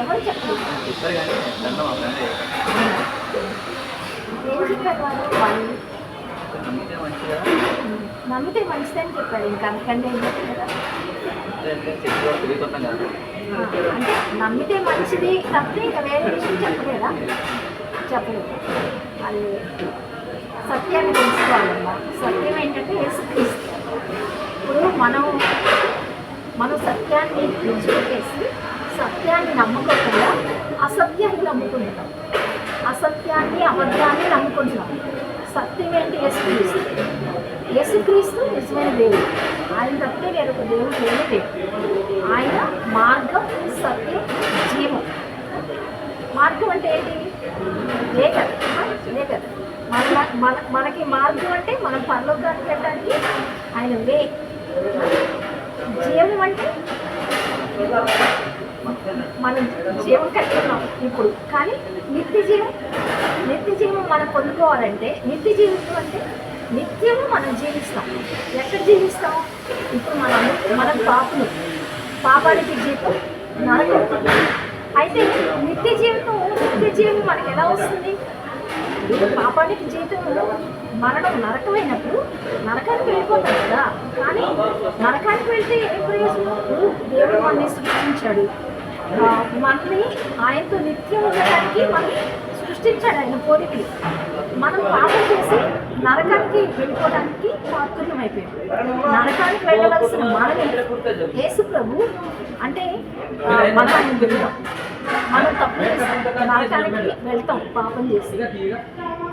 ఎవరు చెప్పలేదు ఏం చెప్పారు వాళ్ళు నమ్మితే మంచిగా అని మంచిదని చెప్పారు ఇంకా అందుకంటే ఏం కదా? అంటే నమ్మితే మంచిది తప్పితే ఇంకా వేరే విషయం చెప్పలేదా? చెప్పలేదు. అది సత్యాన్ని తెలుసుకోవాలమ్మా సత్యం ఏంటంటే ఇప్పుడు మనం మనం సత్యాన్ని తెలుసుకుంటే ఏంటి యేసుక్రీస్తు. యేసుక్రీస్తు నిజమైన దేవుడు. ఆయన తప్పితే వేరొక దేవుడు లేని దేవుడు ఆయన మార్గం సత్యం జీవం. మార్గం అంటే ఏంటి? లే కదా లే కదా మన మన మనకి మార్గం అంటే మనం పరలోకానికి వెళ్ళడానికి ఆయన వే. జీవం అంటే మనం జీవం కట్టుకున్నాం ఇప్పుడు. కానీ నిత్య జీవం నిత్య జీవం మనం పొందుకోవాలంటే నిత్య జీవితం అంటే నిత్యము మనం జీవిస్తాం. ఎక్కడ జీవిస్తాం? ఇప్పుడు మనం మనం పాపలు పాపానికి జీవితం నరకం. అయితే నిత్య జీవితం నిత్య జీవం మనకు ఎలా వస్తుంది? పాపానికి జీవితంలో మరణం నరకమైనప్పుడు నరకానికి వెళ్ళిపోతాం కదా. కానీ నరకానికి అయితే ఏ దేవుడు మనల్ని సృష్టించాడు. మనల్ని ఆయనతో నిత్యం ఉండడానికి మనం సృష్టించాడు ఆయన కోరికలు మనం పాపం చేసి నరకానికి వెళ్ళిపోవడానికి పాత్రులం అయిపోయాం నరకానికి వెళ్ళవలసిన మనమే యేసు ప్రభు అంటే మనం ఆయన వెళ్తాం మనం తప్పు చేస్తాం నరకానికి వెళ్తాం పాపం చేసి.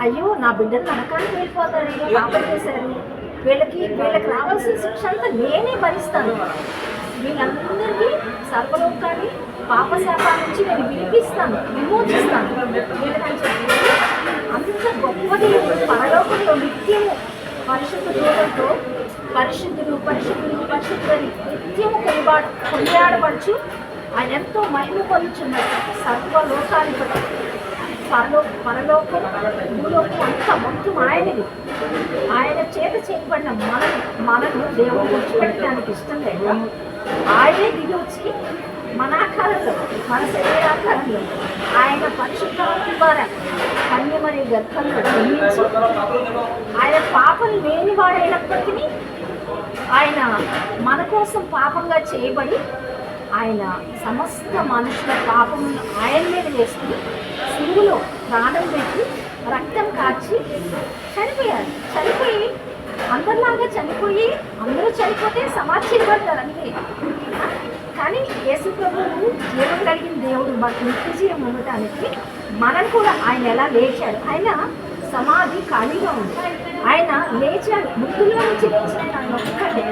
అయ్యో నా బిడ్డలు నరకానికి వెళ్ళిపోతారు పాపం చేశారు. వీళ్ళకి వీళ్ళకి రావాల్సిన శిక్ష అంతా నేనే భరిస్తాను. వీళ్ళందరికీ సర్వలోకాన్ని పాపశాపాల నుంచి నేను వినిపిస్తాను విమోచిస్తాను. వీళ్ళకని చెప్పి అంత గొప్పది పరలోకంలో నిత్యము పరిశుద్ధ దూరంతో పరిశుద్ధులు పరిశుద్ధులు పరిశుద్ధులని నిత్యము కొనిబా కొనియాడవచ్చు ఆయన ఎంతో మహిమ పొందుచున్నాడు సర్వలోకాధిపతి పరలో పరలోకం భూలోకం అంతా మొత్తం ఆయనది. ఆయన చే చేయబడిన మనం మనను దేవుడు విడిచిపెట్టడానికి ఇష్టం లేదు. ఆయనే దిగి వచ్చి మన ఆకారంలో మన శరీరాకారంలో ఆయన పరిశుద్ధాత్మ ద్వారా కన్యమరి గర్భంలో జన్మించి ఆయన పాపం లేనివాడైనప్పటికీ ఆయన మన కోసం పాపంగా చేయబడి ఆయన సమస్త మనుషుల పాపం ఆయన మీద వేసుకుని సిరువులో ప్రాణం పెట్టి రక్తం కాచి చనిపోయారు అందరిలాగా చనిపోయి అందరూ చనిపోతే సమాధి అంతే కానీ యేసు ప్రభువు జీవం కలిగిన దేవుడు మాకు నిత్యజీవం ఉండటానికి మనం కూడా ఆయన ఎలా లేచాడు? ఆయన సమాధి ఖాళీగా ఉంది. ఆయన లేచాడు. మృతుల్లో నుంచి లేచిన ఆయన ఒక్కడే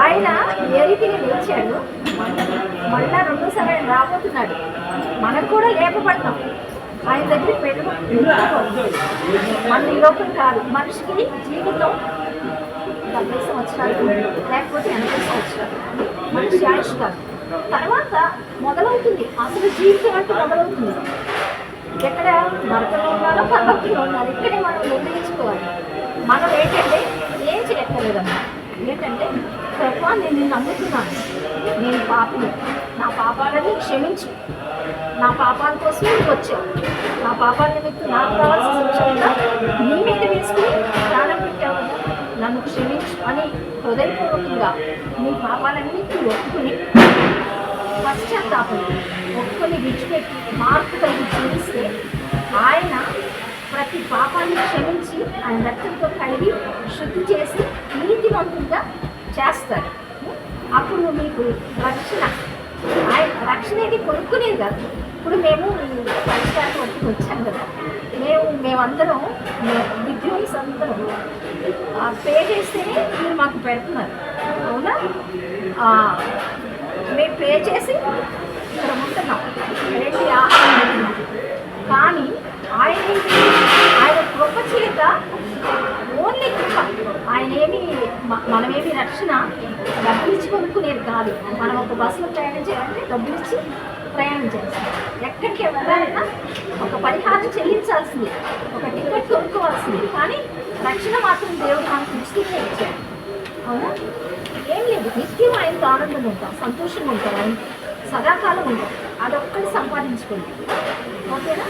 ఆయన ఏ రీతిగా లేచాడు? మళ్ళా రెండోసారి ఆయన రాబోతున్నాడు. మనం కూడా లేపబడతాం. ఆయన దగ్గర పెట్టు మన లోపల కాదు మనిషికి జీవితం డెబ్బై సంవత్సరాలు లేకపోతే ఎనభై సంవత్సరాలు. మనిషి ఆయుష్ కాదు. తర్వాత మొదలవుతుంది. అసలు జీవితం అంటే మొదలవుతుంది. ఎక్కడ భర్తలో ఉన్నారో పర్వతంలో ఉన్నారు ఇక్కడే మనం నిర్ణయించుకోవాలి. మనం ఏంటంటే ఏం చేయక్కర్లేదమ్మా. ఏంటంటే ప్రభా నేను నిన్ను నమ్ముతున్నాను. నేను పాపని. నా పాపాలని క్షమించు. నా పాపాల కోసం నువ్వు వచ్చావు. నా పాపాల నిమిత్తం నాకు కావాల్సిన శిక్ష నీ మీద వేసుకుని ప్రాణం పెట్టావు నన్ను క్షమించు అని హృదయపూర్వకంగా నీ పాపాలన్నింటినీ ఒప్పుకుని పశ్చాత్తాపం ఒక్కని విడిచిపెట్టి మార్పు కలిగి జీవిస్తే ఆయన ప్రతి పాపాన్ని క్షమించి ఆయన రక్తంతో కలిగి శుద్ధి చేసి నీతివంతులుగా చేస్తారు అప్పుడు మీకు రక్షణ ఆయన రక్షణ అనేది కొనుక్కునేది కాదు. ఇప్పుడు మేము పరిష్కారం వచ్చి వచ్చాం కదా. మేము మేమందరం విద్యోస్ అందరం పే చేస్తేనే మీరు మాకు పెడుతున్నారు. అవునా? మేము పే చేసి ఇక్కడ ఉంటున్నాం. రెండి ఆహారం కానీ ఆయన ఆయన కృప చేత ఓన్లీ కృప. ఆయన ఏమి మనమేమి రక్షణ డబ్బులు ఇచ్చి కొనుక్కునేది కాదు. మనం ఒక బస్సులో ప్రయాణం చేయాలంటే డబ్బులు ఇచ్చి ప్రయాణం చేస్తాం. ఎక్కడికి వెళ్ళాలన్నా ఒక పరిహారం చెల్లించాల్సింది. ఒక టికెట్ కొనుక్కోవాల్సింది. కానీ రక్షణ మాత్రం దేవుడు మనకు ఉచితంగా ఇచ్చాడు. అవునా? ఏం లేదు. నిత్యం ఆయనతో ఆనందంగా ఉంటాం. సంతోషంగా ఉంటాం. ఆయన సదాకాలం ఉంటాం. అదొక్కటి సంపాదించుకుంటాం ఓకేనా?